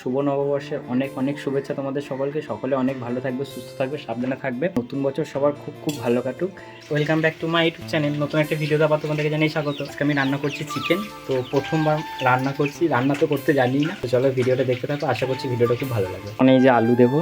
শুভ নববর্ষে অনেক অনেক শুভেচ্ছা তোমাদের সকলকে। সকলে অনেক ভালো থাকবে, সুস্থ থাকবে, সাবধানে থাকবে। নতুন বছর সবার খুব খুব ভালো কাটুক। Welcome back to my YouTube channel নতুন একটা ভিডিও দেওয়া তোমাদেরকে জানিয়ে স্বাগত। আজকে আমি রান্না করছি চিকেন তো প্রথমবার রান্না করছি। রান্না তো করতে জানি না। তো চলো ভিডিওটা দেখতে থাকো। আশা করছি ভিডিওটা খুব ভালো লাগবে। মানে এই যে আলু দেবো।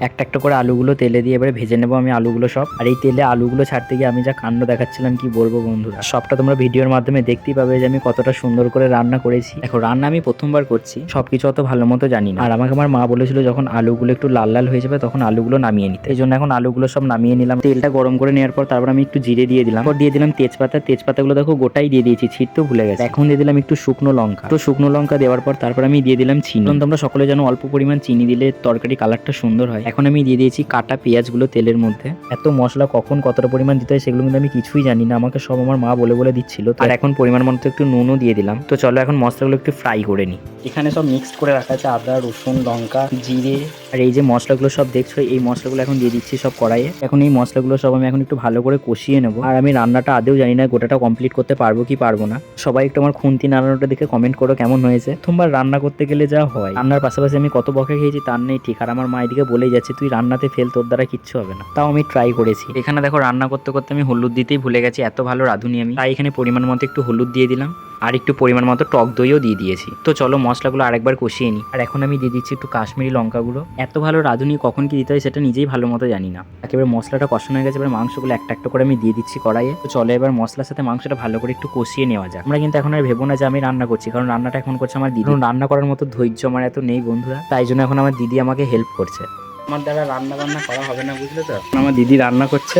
একটা একটা করে আলুগুলো তেলে দিয়ে এবারে ভেজে নেব আমি আলুগুলো সব। আর এই তেলে আলুগুলো ছাড়তে গিয়ে আমি যা কাণ্ড দেখাচ্ছিলাম কি বলব বন্ধুরা? সবটা তোমরা ভিডিওর মাধ্যমে দেখতেই পাবে যে আমি কতটা সুন্দর করে রান্না করেছি। দেখো, রান্না আমি প্রথমবার করছি, সবকিছু অত ভালো মতো জানি না। আর আমাকে আমার মা বলেছিল যখন আলুগুলো একটু লাল লাল হয়ে যাবে তখন আলুগুলো নামিয়ে নিতে। এই জন্য এখন আলুগুলো সব নামিয়ে নিলাম। তেলটা গরম করে নেওয়ার পর তারপর আমি একটু জিরে দিয়ে দিলাম। দিয়ে দিলাম তেজপাতা। তেজপাতাগুলো দেখো গোটাই দিয়ে দিয়েছি ছিটতেও ভুলে গেছে। এখন দিয়ে দিলাম একটু শুকনো লঙ্কা। একটু শুকনো লঙ্কা দেওয়ার পর তারপর আমি দিয়ে দিলাম চিনি। তোমরা সকলে জানো অল্প পরিমাণ চিনি দিলে তরকারি কালারটা সুন্দর হয়। এখন আমি দিয়ে দিয়েছি কাটা পেঁয়াজগুলো তেলের মধ্যে। এত মশলা কখন কতটা পরিমাণ দিতে হয় সেগুলো কিন্তু আমি কিছুই জানি না। আমাকে সব আমার মা বলে বলে দিচ্ছিল। আর এখন পরিমাণ মতো একটু নুনও দিয়ে দিলাম। তো চলো এখন মশলাগুলো একটু ফ্রাই করে নিই। এখানে সব মিক্সড করে রাখা আছে আদা, রসুন, লঙ্কা, জিরে। আর এই যে মশলাগুলো সব দেখছ, এই মশলাগুলো এখন দিয়ে দিচ্ছি সব কড়াইয়ে। এখন এই মশলাগুলো সব আমি এখন একটু ভালো করে কষিয়ে নেব। আর আমি রান্নাটা আদেও জানি না গোটাটা কমপ্লিট করতে পারব কি পারব না। সবাই একটু আমার খুন্তি নাড়ানোটা দেখে কমেন্ট করো কেমন হয়েছে। তোমার রান্না করতে গেলে যা হয়। রান্নার পাশাপাশি আমি কত বকে খেয়েছি তার নেই ঠিক। আর আমার মা এদিকে বলেই যাচ্ছে তুই রান্নাতে ফেল, তোর দ্বারা কিচ্ছু হবে না। তাও আমি ট্রাই করেছি। এখানে দেখো, রান্না করতে করতে আমি হলুদ দিতেই ভুলে গেছি, এত ভালো রাঁধুনি আমি। তাই এখানে পরিমাণ মতো একটু হলুদ দিয়ে দিলাম, আর একটু পরিমাণ মতো টক দইও দিয়ে দিয়েছি। তো চলো, মশলাগুলো আরেকবার কষিয়ে নিই। আর এখন আমি দিয়ে দিচ্ছি একটু কাশ্মীরি লঙ্কাগুলো। এত ভালো রাঁধুনি কখন কি দিতে হয় সেটা নিজেই ভালো মতো জানি না। একেবারে মশলাটা কষানো হয়ে গেছে, এবার মাংসগুলো একটা একটা করে আমি দিয়ে দিচ্ছি কড়াইয়ে। তো চলো, এবার মশলার সাথে মাংসটা ভালো করে একটু কষিয়ে নেওয়া যাক। আমরা কিন্তু এখন আর ভেবো না যে আমি রান্না করছি, কারণ রান্নাটা এখন করছে আমার দিদি। রান্না করার মতো ধৈর্য আমার এত নেই বন্ধুরা। তাই জন্য এখন আমার দিদি আমাকে হেল্প করছে। আমার দ্বারা রান্না বান্না করা হবে না, বুঝলে তো? আমার দিদি রান্না করছে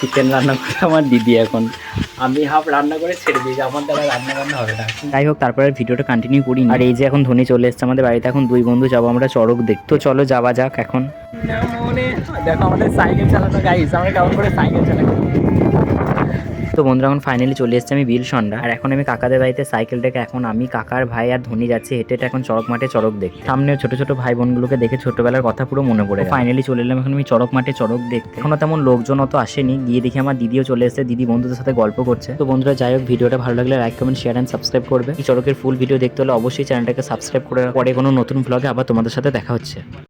চিকেন রান্না করে আমার দিদি এখন। আমি হাফ রান্না করে ছেড়ে দিয়েছি, আমার দ্বারা রান্না বান্না হবে না। যাই হোক, তারপরে ভিডিওটা কন্টিনিউ করি আর এই যে এখন ধনী চলে এসছে, আমাদের বাড়িতে এখন দুই বন্ধু যাব, আমরা চড়ক দেখ তো চলো যাওয়া যাক এখন। দেখো আমাদের সাইকেল চালানো গাইস আমরা কেমন করে সাইকেল চালানো তো বন্ধুরা এখন ফাইনালি চলে এসেছে আমি বিল সন্ডা। আর এখন আমি কাকাদের বাড়িতে সাইকেলটাকে এখন আমি কাকার ভাই আর ধনী যাচ্ছি হেঁটে হেঁটে এখন চড়ক মাঠে চড়ক দেখতে। সামনে ছোট ছোট ভাই বোনগুলোকে দেখে ছোটবেলার কথা পুরো মনে পড়ে ফাইনালি চলে এলাম এখন আমি চড়ক মাঠে চড়ক দেখতে। এখনও তেমন লোকজন অত আসেনি গিয়ে দেখি আমার দিদিও চলে এসেছে দিদি বন্ধুদের সাথে গল্প করছে। তো বন্ধুরা যাই হোক ভিডিওটা ভালো লাগলে like comment share and subscribe করবে। এই চড়কের ফুল ভিডিও দেখতে হলে অবশ্যই চ্যানেলটাকে সাবস্ক্রাইব করে পরে কোনো নতুন ব্লগে আবার তোমাদের সাথে দেখা হচ্ছে।